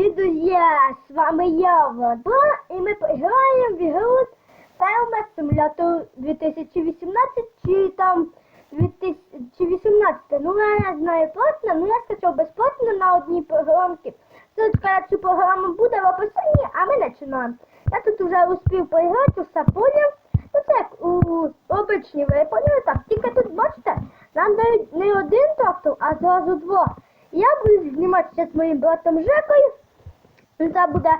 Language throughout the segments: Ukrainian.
Привіт, друзі! З вами я, Влада, і ми граємо в ігру Ферма Симулятор 2018 чи там 2018. Ну, я не знаю платно, ну я скачав безплатно на одній програмці. Ссылочка на цю програму буде в описанні, а ми починаємо. Я тут вже успів поіграти, усе поняв. Ну це як у обичній ви так. Тільки тут, бачите, нам дають не один трактор, а зразу два. Я буду зніматися з моїм братом Жекою. Це буде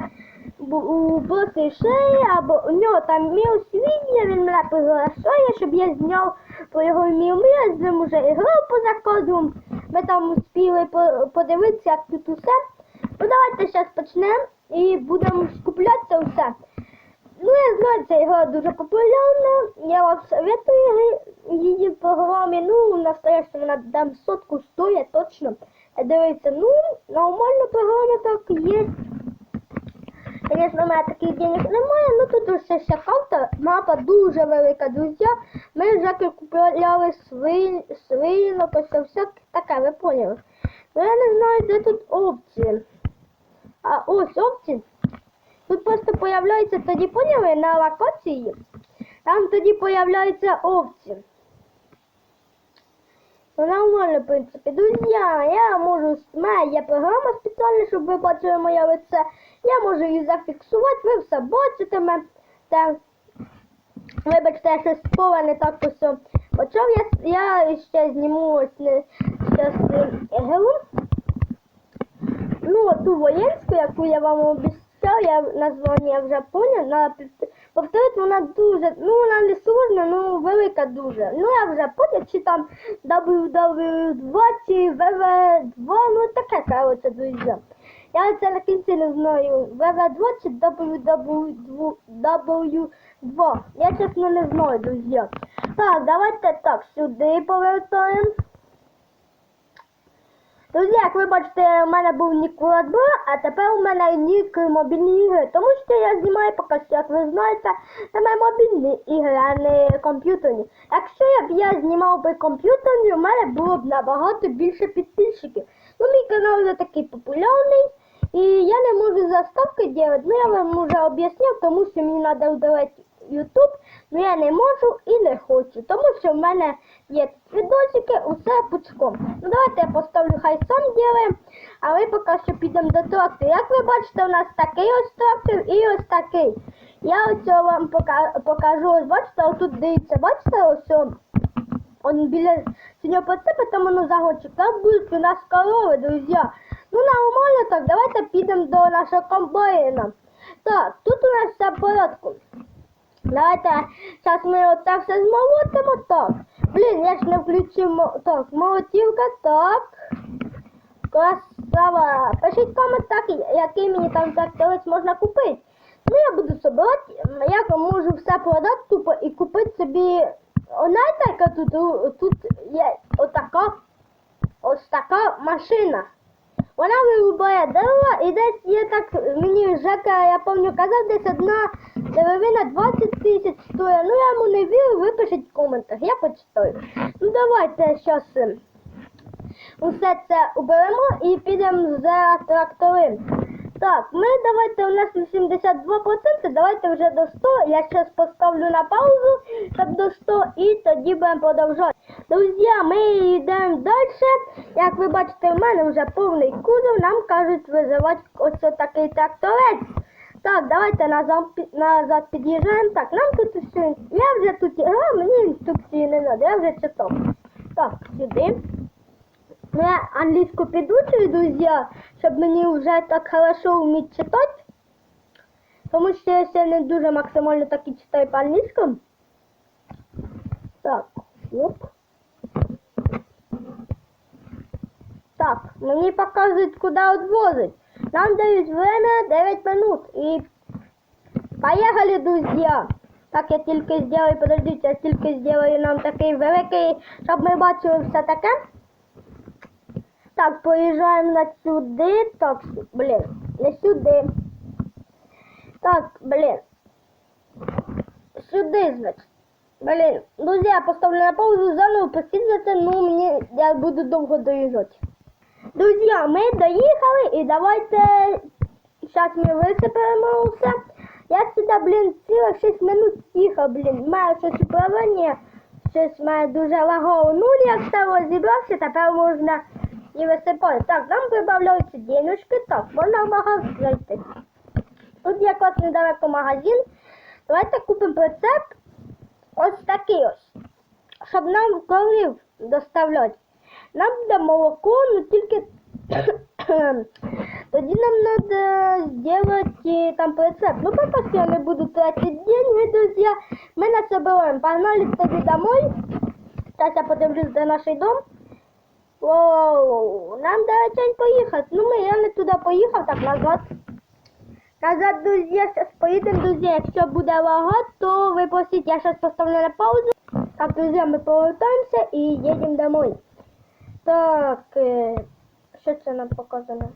бу- у блоки шеї, або у нього там міл свідня, він мене приглашає, щоб я зняв про його міл. Я з ним вже грав поза кадром. Ми там успіли по- подивитися, як тут усе. Ну давайте зараз почнемо і будемо скуплятися все. Ну, я знаю, ця ігра дуже популярна. Я вам советую її в програмі. Ну, настояща вона дам сотку стоїть точно. Дивіться, ну, нормальна програма так є. Звісно, в мене таких денег немає, ну тут усе ще карта, мапа дуже велика, друзі. Ми вже купляли свин, свинок, ось все таке, ви поняли. Ну я не знаю, де тут опції. А ось опції. Тут просто появляється тоді, поняли, на локації. Там тоді появляються овці. Нормально, в принципі. Друзі, я можу, мене є програма спеціальна, щоб ви бачили моє лице. Я можу її зафіксувати, ви все бачитиме. Та, вибачте, я щось спове не так усе почав. Я, я ще зніму ось не щас. Ну, ту воєнську, яку я вам обіцяв, я названня вже поняв. На повторити вона дуже, ну вона не сложна, ну велика дуже. Ну я вже поняв, чи там WW2 чи WW2, ну таке коротше, друзі. Я це на кінці не знаю. WW2 чи WW2. Я чесно не знаю, друзі. Так, давайте так, сюди повертаємо. Друзі, як ви бачите, у мене був нік Влад а тепер у мене нік мобільні ігри. Тому що я знімаю поки що, як ви знаєте, саме мобільні ігри, а не комп'ютерні. Якщо б я знімав би комп'ютерні, у мене було б набагато більше підписчиків. Ну, мій канал вже такий популярний. І я не можу заставки робити, ну я вам вже об'ясняв, тому що мені треба удалити YouTube, ну я не можу і не хочу, тому що в мене є відосики, усе пучком. Ну давайте я поставлю хай сам ділаємо, а ми поки що підемо до трактора. Як ви бачите, у нас такий ось трактор і ось такий. Я ось вам покажу, ось бачите, отут дивіться, бачите, ось о, он біля синього поцепа, там воно загончик. Там будуть у нас корови, друзі. Ну нормально так, давайте підемо до нашого комбайна. Так, тут у нас все в порядку. Давайте зараз ми оце все змолотимо. Так. Блін, я ж не включив так, молотівка, так. Красава. Пишіть коментар, який мені там тракторець можна купити. Ну я буду собирати, я можу все продати тупо і купити собі. Знаєте, яка тут, тут є отака, ось така машина. Вона вирубає дерева і десь є так, мені Жека, я пам'ятаю, казав, десь одна деревина 20 тисяч стоїть. Ну я йому не вірю, ви пишіть в коментах, я почитаю. Ну давайте зараз усе це уберемо і підемо за трактори. Так, ми давайте, у нас 82%, давайте вже до 100. Я зараз поставлю на паузу, щоб до 100, і тоді будемо продовжувати. Друзі, ми йдемо далі. Як ви бачите, в мене вже повний кузов, нам кажуть визивати ось такий тракторець. Так, давайте назад, назад під'їжджаємо. Так, нам тут все. Я вже тут грав, мені інструкції не треба, я вже читав. Так, сюди. Я англійську підучую, друзі, щоб мені вже так хорошо вміти читати. Тому що я ще не дуже максимально так і читаю по-англійському. Так, оп. Так, мені показують, куди відвозить. Нам дають время 9 минут. І поїхали, друзі. Так, я тільки зроблю, подождіть, я тільки зроблю нам такий великий, щоб ми бачили все таке. Так, поїжджаємо на сюди. Так, блін, не сюди. Так, блін. Сюди, значить. Блін, друзі, я поставлю на паузу заново, це, ну мені я буду довго доїжджати. Друзі, ми доїхали і давайте зараз ми висипаємо усе. Я сюди, блін, цілих 6 минут їхав, блін. Маю щось управління, щось має дуже лагово. Ну, як стало зібрався, тепер можна і висипати. Так, нам прибавляються денежки. Так, можна в магазин зайти. Тут якраз недалеко магазин. Давайте купимо прицеп. Ось такий ось. Щоб нам корів доставляти. Нам буде молоко, ну тільки тоді нам треба зробити там прицеп. Ну, що я не буду тратить деньги, друзі. Ми на це беремо. Погнали тоді домой. Зараз я подивлюсь, де наш дом. Воу, нам далеченько їхати. Ну, ми, я не туди поїхав, так назад. Назад, друзі, зараз поїдемо, друзі. Якщо буде лагати, то ви просіть, я зараз поставлю на паузу. Так, друзі, ми повертаємося і їдемо домой. Так, е, що це нам показано?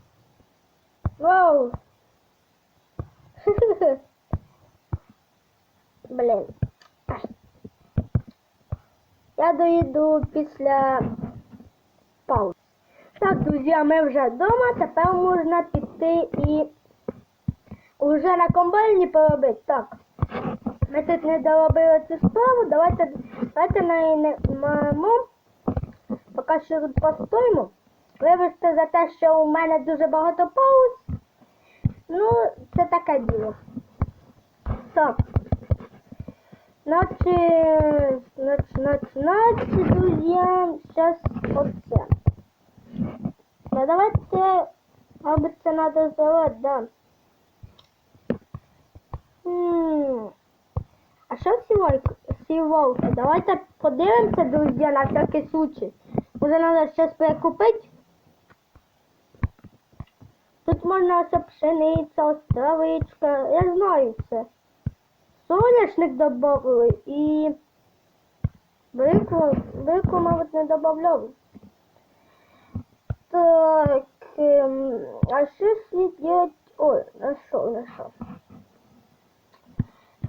Вау! Блін. Я доїду після паузи. Так, друзі, ми вже вдома, тепер можна піти і вже на комбайні поробити. Так. Ми тут не доробили цю справу, давайте, давайте на неї не маємо. Поки що тут постоїмо. Вибачте за те, що у мене дуже багато пауз. Ну, це таке діло. Так. Наче, наче, наче, друзі, зараз оце. Ну, давайте, мабуть, це треба зробити, да. А що сівалки? Сівалки? Давайте подивимося, друзі, на всякий случай. Може, треба щось перекупити? Тут можна ось пшениця, ось травичка, я знаю це. Соняшник додали і брикву, брикву, мабуть, не додавали. Так, ем, а що сидять? Ой, нашов, нашов.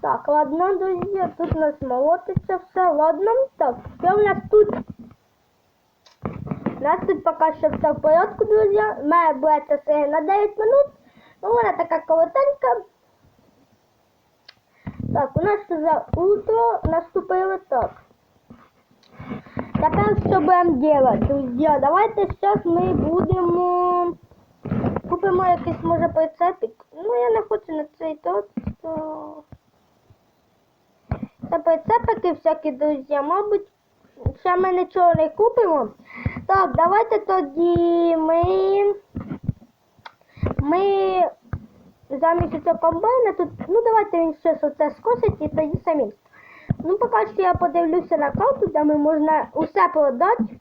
Так, ладно, друзі, тут у нас молотиться все. Ладно, так, що у нас тут? Нас тут поки що все в порядку, друзі. Має бути це на 9 минут. Ну, вона така коротенька. Так, у нас вже утро наступило так. Тепер що будемо робити, друзі? Давайте зараз ми будемо... Купимо якийсь, може, прицепик. Ну, я не хочу на цей тот, то... Це прицепики всякі, друзі, мабуть, ще ми нічого не купимо. Так, давайте тоді ми. Ми замість цього комбайна тут. Ну давайте він щось оце скосить і тоді самі. Ну, поки що я подивлюся на карту, де ми можна усе продати.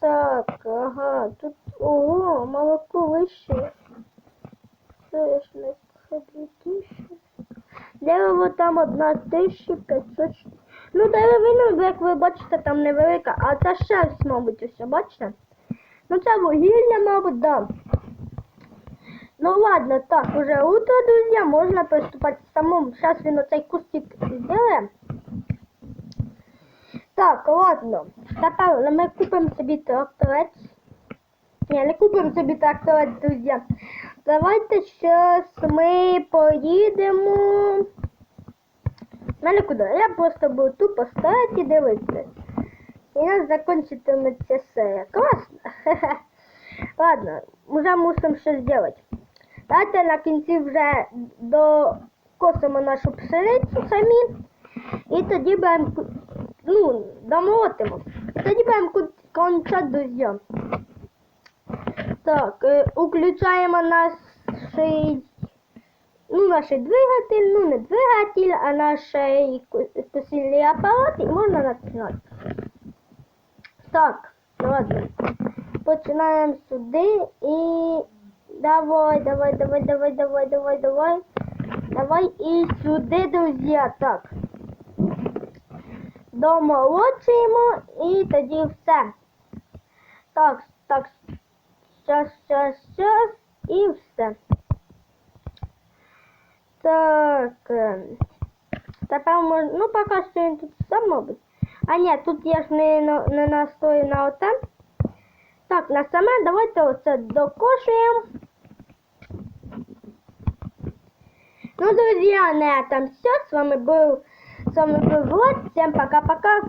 Так, ага, тут ого, молоко вище. Соняшник 2000. Дерево там одна тисяча п'ятсот. Ну, деревина, як ви бачите, там невелика, а це шерсть, мабуть, ось, бачите? Ну це вугілля, мабуть, да. Ну ладно, так, уже утро, друзі, можна приступати самому. Зараз він оцей кустик зробить. Так, ладно. Тепер ми купимо собі тракторець. Ні, не купимо собі тракторець, друзі. Давайте щас ми поїдемо. На нікуди. Я просто буду тупо стояти і дивитися. І у нас закінчитиметься серія. Класно. Ладно, вже мусимо щось зробити. Давайте на кінці вже докосимо нашу пшеницю самі. І тоді будемо, ну, домолотимо. Тоді будемо кончати друзі. Так, е, включаємо наш, ну, наш двигатель, ну не двигатель, а наш ку- косильний апарат і можна починати. Так, ладно. Починаємо сюди і давай, давай, давай, давай, давай, давай, давай. Давай і сюди, друзі. Так. Домолочуємо і тоді все. Так, так, Щас, щас, щас і все. Так. Е, тепер можна... Ну, пока что-нибудь тут сам быть. А нет, тут я ж не, не настою на оте. Так, на саме давайте оце докошуємо. Ну, друзья, на этом все. С вами был, с вами был Влад. Всем пока-пока.